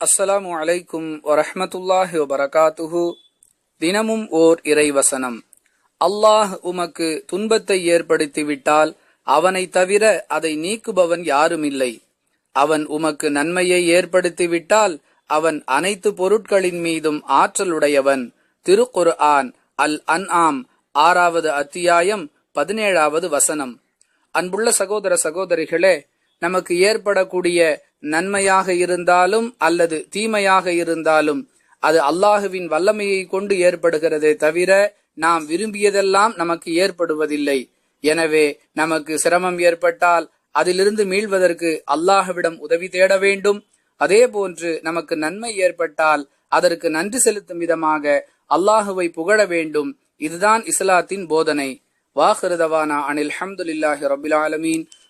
அஸ்ஸலாமு அலைக்கும் வரஹமத்துல்லாஹி வபரகாத்துஹு. தினமும் ஓர் இறைவசனம். அல்லாஹ் உமக்கு துன்பத்தை ஏற்படுத்திவிட்டால் அவனை தவிர அதை நீக்குபவன் யாருமில்லை. அவன் உமக்கு நன்மையை ஏற்படுத்திவிட்டால் அவன் அனைத்து பொருட்களின் மீதும் ஆற்றலுடையவன். திருக்குர் ஆன் அல் அன்ஆம் ஆறாவது அத்தியாயம் பதினேழாவது வசனம். அன்புள்ள சகோதர சகோதரிகளே நமக்கு ஏற்படக்கூடிய நன்மையாக இருந்தாலும் அல்லது தீமையாக இருந்தாலும் அது அல்லாஹுவின் வல்லமையை கொண்டு ஏற்படுகிறதே தவிர நாம் விரும்பியதெல்லாம் நமக்கு ஏற்படுவதில்லை. எனவே நமக்கு சிரமம் ஏற்பட்டால் அதிலிருந்து மீள்வதற்கு அல்லாஹ்விடம் உதவி தேட வேண்டும். அதே போன்று நமக்கு நன்மை ஏற்பட்டால் அதற்கு நன்றி செலுத்தும் விதமாக அல்லாஹுவை புகழ வேண்டும். இதுதான் இஸ்லாத்தின் போதனை. வாஹிருதவானா அனில் ஹம்துலில்லாஹி ரபில் ஆலமீன்.